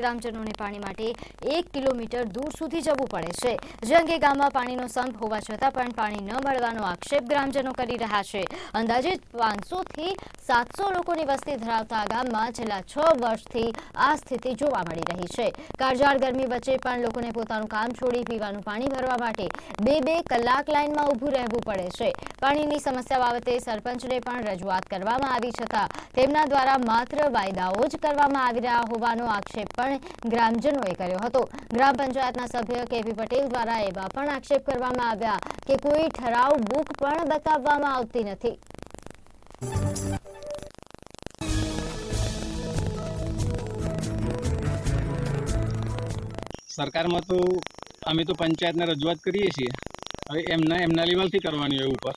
ગ્રામજનોને પાણી માટે એક કિલોમીટર દૂર સુધી જવું પડે છે. જે અંગે ગામમાં પાણીનો સંપ હોવા છતાં પણ પાણી ન મળવાનો આક્ષેપ ગ્રામજનો કરી રહ્યા છે. અંદાજે પાંચસોથી સાતસો લોકોની વસ્તી ધરાવતા ગામમાં છેલ્લા છ વર્ષથી આ સ્થિતિ જોવા મળી રહી છે. કાળઝાળ ગરમી વચ્ચે પણ લોકોને પોતાનું કામ છોડી પીવાનું પાણી ભરવા માટે બે બે કલાક લાઇનમાં ઊભું રહેવું પડે છે. પાણીની સમસ્યા બાબતે સરપંચને પણ રજૂઆત કરવામાં આવી છતાં તેમના દ્વારા માત્ર વાયદાઓ જ કરવામાં આવી રહ્યા હોવાનો આક્ષેપ પણ ગ્રામજનોએ કર્યો હતો. ગ્રામ પંચાયતના સભ્ય કેપી પટેલ દ્વારા એવા પણ આક્ષેપ કરવામાં આવ્યા કે કોઈ ઠરાવ બુક પણ બતાવવામાં આવતી નથી. સરકારમાં તો અમે તો પંચાયતને રજૂઆત કરીએ છીએ. હવે એમના એમના લેવલથી કરવાની હોય ઉપર.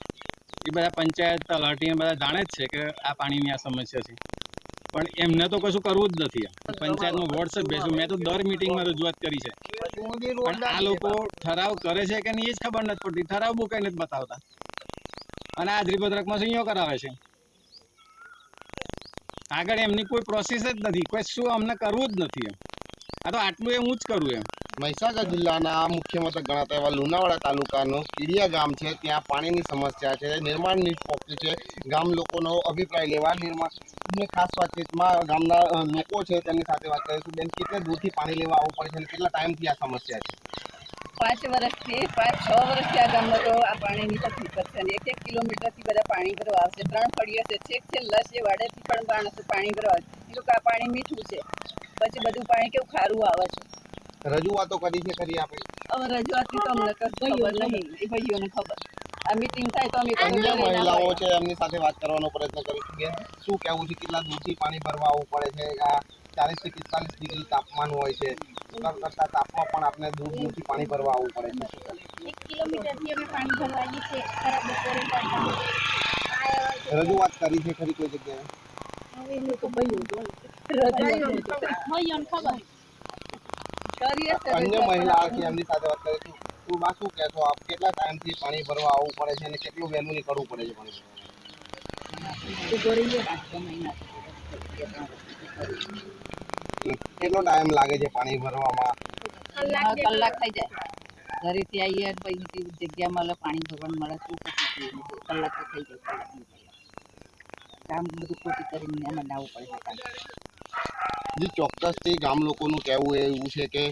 એ બધા પંચાયત તલાટી બધા જાણે જ છે કે આ પાણીની આ સમસ્યા છે. પણ એમને તો કશું કરવું જ નથી પંચાયતનું વોટ્સઅપ બેસું મેં તો દર મિટિંગમાં રજૂઆત કરી છે. પણ આ લોકો ઠરાવ કરે છે કે નહીં એ જ ખબર નથી પડતી. ઠરાવ બુક નથી બતાવતા. અને હાજરીપત્રકમાં સહીઓ કરાવે છે? આગળ એમની કોઈ પ્રોસેસ જ નથી. કોઈ શું અમને કરવું જ નથી એમ. આ તો આટલું એમ હું જ કરું એમ. મહીસાગર જિલ્લાના મુખ્ય મથક ગણાતા એવા લુણાવાડા તાલુકાનું કીડિયા ગામ છે. ત્યાં પાણીની સમસ્યા છે. નિર્માણ નીટ પોકી છે. ગામ લોકોનો અભિપ્રાય લેવા નિર્માણની ખાસ વાતચીતમાં ગામના લોકો છે તેમની સાથે વાત કરીશું. બેન કેટલે દૂરથી પાણી લેવા આવવું પડે છે અને કેટલા ટાઈમથી આ સમસ્યા છે? પાંચ વર્ષથી પાંચ છ વર્ષથી આ ગામમાં તો આ પાણીની તકલીફ છે અને એક એક કિલોમીટરથી બધા પાણી ભરવા આવશે. ત્રણ ફળીઓ છે. છેક છે લસ જે વાડેથી પણ માણસો પાણી ભરવા. આવશે એ લોકો આ પાણી મીઠું છે. પછી બધું પાણી કેવું ખારું આવે છે. રજૂઆતો કરી છે ખરી આપણે? હવે રજૂઆતની તો અમને ખબર નહીં. એ ભાઈઓને ખબર. આ મીટિંગ થાય તો અમે અન્ય મહિલાઓ છે એમની સાથે વાત કરવાનો પ્રયત્ન કરીશું કે શું કહેવું છે કેટલા દૂરથી પાણી ભરવા આવવું પડે છે? આ ચાલીસથી પિસ્તાલીસ ડિગ્રી તાપમાન હોય છે. કરતા તાપમાં પણ આપણે દૂર દૂરથી પાણી ભરવા આવવું પડે છે? એક કિલોમીટરથી અમે પાણી ભરવા આવીએ છીએ ખરાબ બપોરે રજૂઆત કરી છે ખરી કોઈ જગ્યાએ? હવે લોકો રજૂઆત ખબર અન્ય મહિલા છે એમની સાથે વાત કરીશું બા શું કહેશો? આપ કેટલા ટાઈમથી પાણી ભરવા આવવું પડે છે અને કેટલું વહેલું નીકળવું પડે છે પાણી કેટલો ટાઈમ લાગે છે પાણી ભરવામાં? કલાક થઈ જાય. ઘરેથી આવીએ પછી જગ્યા મળે પાણી ભરવાનું મળે. શું કલાક તો થઈ જાય. કામ બધું ખોટી કરીને એમાં નાવું પડે. જે ચોક્કસથી ગામ લોકોનું કહેવું એવું છે કે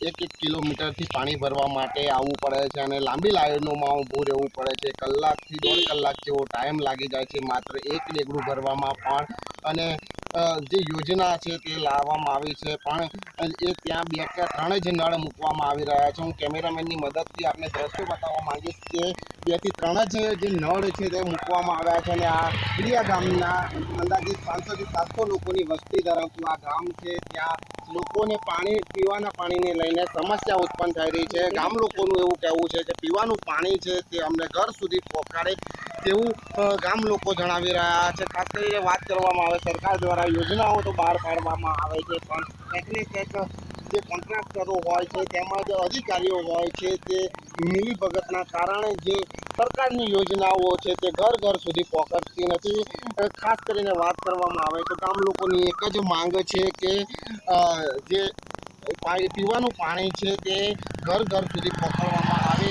એક એક કિલોમીટરથી પાણી ભરવા માટે આવવું પડે છે અને લાંબી લાઈનોમાં ઊભું રહેવું પડે છે. કલાકથી દોઢ કલાક જેવો ટાઈમ લાગી જાય છે. માત્ર એક ડેગડું ભરવામાં પણ અને જે યોજના છે તે લાવવામાં આવી છે, પણ એ ત્યાં બે કે ત્રણ જ નળ મૂકવામાં આવી રહ્યા છે. હું કેમેરામેનની મદદથી આપને દ્રશ્યો બતાવવા માંગીશ કે બેથી ત્રણ જ જે નળ છે તે મૂકવામાં આવ્યા છે અને આ ક્રિયા ગામના અંદાજિત પાંચસોથી સાતસો લોકોની વસ્તી ધરાવતું આ ગામ છે. ત્યાં લોકોને પાણી, પીવાના પાણીને લઈને સમસ્યા ઉત્પન્ન થઈ રહી છે. ગામ લોકોનું એવું કહેવું છે કે પીવાનું પાણી છે તે અમને ઘર સુધી પહોંચાડે તેવું ગામ લોકો જણાવી રહ્યા છે. ખાસ કરીને વાત કરવામાં આવે, સરકાર દ્વારા યોજનાઓ તો બહાર પાડવામાં આવે છે, પણ કંઈક ને કંઈક જે કોન્ટ્રાક્ટરો હોય છે, તેમજ અધિકારીઓ હોય છે, તે મિલીભગતના કારણે જે સરકારની યોજનાઓ છે, તે ઘર ઘર સુધી પહોંચતી નથી. ખાસ કરીને વાત કરવામાં આવે તો ગામ લોકોની એક જ માંગ છે કે જે પીવાનું પાણી છે તે ઘર ઘર સુધી પહોંચાડવામાં આવે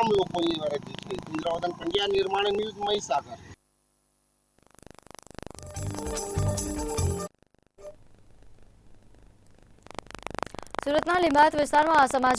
તેવી ગામ લોકોની અરજી છે ઇન્દ્રવદન પંડ્યા નિર્માણ ન્યૂઝ મહીસાગર. સુરતના લીંબાત વિસ્તારમાં અસામાજિક